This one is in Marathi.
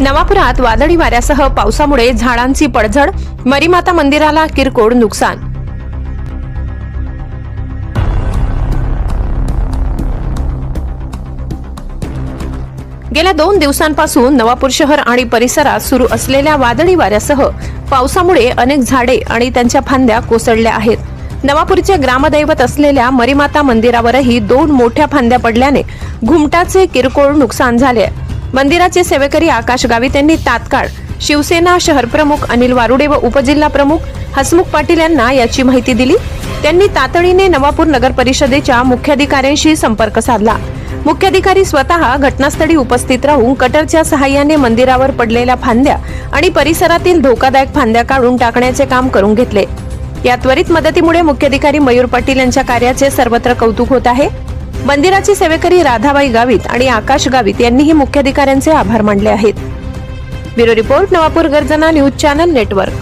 नवापुरात वादळी वाऱ्यासह पावसामुळे झाडांची पडझड मरीमाता मंदिराला किरकोळ नुकसान. गेल्या दोन दिवसांपासून नवापूर शहर आणि परिसरात सुरू असलेल्या वादळी वाऱ्यासह पावसामुळे अनेक झाडे आणि त्यांच्या फांद्या कोसळल्या आहेत. नवापूरचे ग्रामदैवत असलेल्या मरीमाता मंदिरावरही दोन मोठ्या फांद्या पडल्याने घुमटाचे किरकोळ नुकसान झाले मंदिराचे सेवेकरी आकाश गावित यांनी तात्काळ शिवसेना शहर प्रमुख अनिल वारुडे व उपजिल्हा प्रमुख हसमुख पाटील यांना याची माहिती दिली. त्यांनी तातडीने नवापूर नगर परिषदेच्या मुख्याधिकाऱ्यांशी संपर्क साधला. मुख्याधिकारी स्वतः घटनास्थळी उपस्थित राहून कटरच्या सहाय्याने मंदिरावर पडलेल्या फांद्या आणि परिसरातील धोकादायक फांद्या काढून टाकण्याचे काम करून घेतले. या त्वरित मदतीमुळे मुख्याधिकारी मयूर पाटील यांच्या कार्याचे सर्वत्र कौतुक होत आहे. मंदिराची सेवेकरी राधाबाई गावित आणि आकाश गावित यांनीही मुख्याधिकाऱ्यांचे आभार मानले आहेत. ब्युरो रिपोर्ट नवापूर गर्जना न्यूज चॅनल नेटवर्क.